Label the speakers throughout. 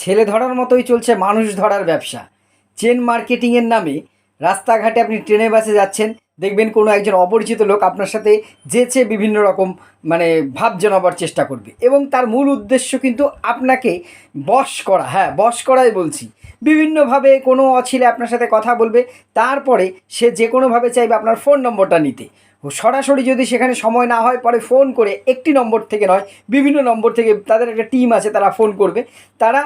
Speaker 1: ছেলে ধরার মতোই চলছে মানুষ ধরার ব্যবসা। চেন মার্কেটিংয়ের নামে রাস্তাঘাটে আপনি ট্রেনে, বাসে যাচ্ছেন, দেখবেন কোনো একজন অপরিচিত লোক আপনার সাথে যেচে বিভিন্ন রকম মানে ভাব জনাবার চেষ্টা করবে। এবং তার মূল উদ্দেশ্য কিন্তু আপনাকে বশ করা হ্যাঁ বশ করাই বলছি। বিভিন্নভাবে কোনো অছিলে আপনার সাথে কথা বলবে, তারপরে সে যে কোনোভাবে চাইবে আপনার ফোন নম্বরটা নিতে। সরাসরি যদি সেখানে সময় না হয়, পরে ফোন করে একটি নম্বর থেকে নয়, বিভিন্ন নম্বর থেকে তাদের একটা টিম আছে, তারা ফোন করবে। তারা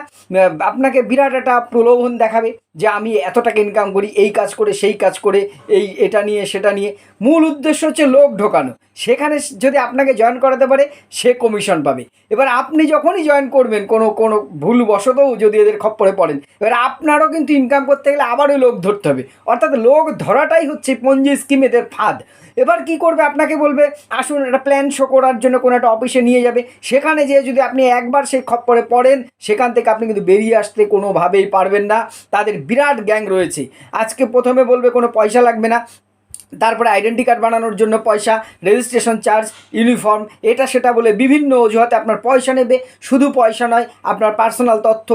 Speaker 1: আপনাকে বিরাট একটা প্রলোভন দেখাবে যে আমি এত টাকা ইনকাম করি, এই কাজ করে, সেই কাজ করে, এই এটা নিয়ে, সেটা নিয়ে। মূল উদ্দেশ্য হচ্ছে লোক ঢোকানো। সেখানে যদি আপনাকে জয়েন করাতে পারে, সে কমিশন পাবে। এবার আপনি যখনই জয়েন করবেন, কোনো কোনো ভুলবশতও যদি এদের খপ্পরে পড়েন, এবার আপনারও কিন্তু ইনকাম করতে গেলে আবারও লোক ধরতে হবে। অর্থাৎ লোক ধরাটাই হচ্ছে পঞ্জি স্কিম এদের ফাঁদ। এবার কি করবে, আপনাকে বলবে, আসুন একটা প্ল্যান শো করার জন্য কোনো একটা অফিসে নিয়ে যাবে। সেখানে যেয়ে যদি আপনি একবার সেই খপ্পরে পড়েন, সেখান থেকে আপনি কিন্তু বেরিয়ে আসতে কোনোভাবেই পারবেন না। তাদের বিরাট গ্যাং রয়েছে। আজকে প্রথমে বলবে, কোনো পয়সা লাগবে না। তারপরে আইডেন্টি কার্ড বানানোর জন্য পয়সা রেজিস্ট্রেশন চার্জ ইউনিফর্ম এটা সেটা বলে বিভিন্ন অজুহাতে আপনার পয়সা নেবে। শুধু পয়সা নয়, আপনার পার্সোনাল তথ্য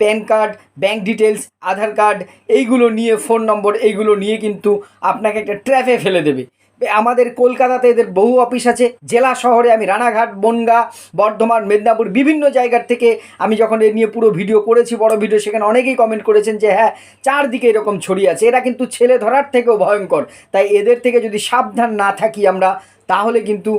Speaker 1: PAN card bank details Aadhaar card এইগুলো নিয়ে ফোন নম্বর এইগুলো নিয়ে কিন্তু আপনাকে একটা ট্র্যাপে ফেলে দেবে। আমাদের কলকাতাতে এদের বহু অফিস আছে, জেলা শহরে আমি রানাঘাট, বনগা, বর্ধমান, মেদিনীপুর বিভিন্ন জায়গার থেকে আমি যখন এ নিয়ে পুরো ভিডিও করেছি, বড় ভিডিও, সেখানে অনেকেই কমেন্ট করেছেন যে হ্যাঁ চারদিকে এরকম ছড়িয়ে আছে। এরা কিন্তু ছেলে ধরার থেকেও ভয়ঙ্কর। তাই এদের থেকে যদি সাবধান না থাকি আমরা তাহলে কিন্তু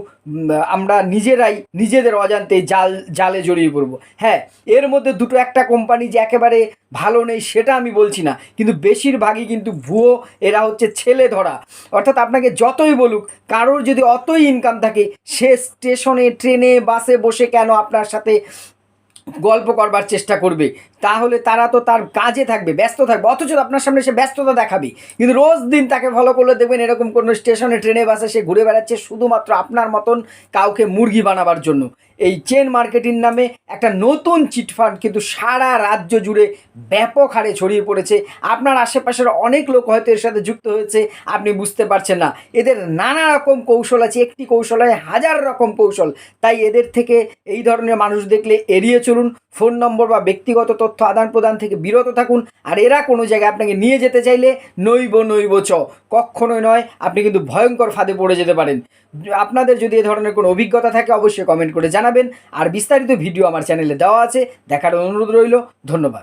Speaker 1: আমরা নিজেরাই নিজেদের অজান্তে জাল, জালে জড়িয়ে পড়ব। হ্যাঁ এর মধ্যে দুটো একটা কোম্পানি যে একেবারে ভালো নেই সেটা আমি বলছি না, কিন্তু বেশিরভাগই কিন্তু ভুয়ো, এরা হচ্ছে ছেলে ধরা। অর্থাৎ আপনাকে যতই বলুক, কারোর যদি অতই ইনকাম থাকে, সে স্টেশনে ট্রেনে বাসে বসে কেন আপনার সাথে গল্প করবার চেষ্টা করবে। তাহলে তারা তো তার কাজে থাকবে, ব্যস্ত থাকবে। অথচ আপনার সামনে সে ব্যস্ততা দেখাবে। কিন্তু রোজ দিন তাকে ফলো করলে দেখবেন এরকম কোনো স্টেশনে ট্রেনে বাসে সে ঘুরে বেড়াচ্ছে শুধুমাত্র আপনার মতন কাউকে মুরগি বানাবার জন্য। এই চেন মার্কেটিং নামে একটা নতুন চিটফান্ড কিন্তু সারা রাজ্য জুড়ে ব্যাপক হারে ছড়িয়ে পড়েছে। আপনার আশেপাশের অনেক লোক হয়তো এর সাথে যুক্ত হয়েছে, আপনি বুঝতে পারছেন না। এদের নানা রকম কৌশল আছে, একটি কৌশল কৌশলে হাজার রকম কৌশল। তাই এদের থেকে এই ধরনের মানুষ দেখলে এড়িয়ে চলুন। ফোন নম্বর বা ব্যক্তিগত তথ্য আদান প্রদান থেকে বিরত থাকুন। আর এরা কোনো জায়গায় আপনাকে নিয়ে যেতে চাইলে নৈব নৈব চ। কখনোই নয়, আপনি কিন্তু ভয়ঙ্কর ফাঁদে পড়ে যেতে পারেন। আপনাদের যদি এ ধরনের কোনো অভিজ্ঞতা থাকে, অবশ্যই কমেন্ট করে জানাবেন। আর বিস্তারিত ভিডিও আমার চ্যানেলে দেওয়া আছে দেখার অনুরোধ রইল। ধন্যবাদ।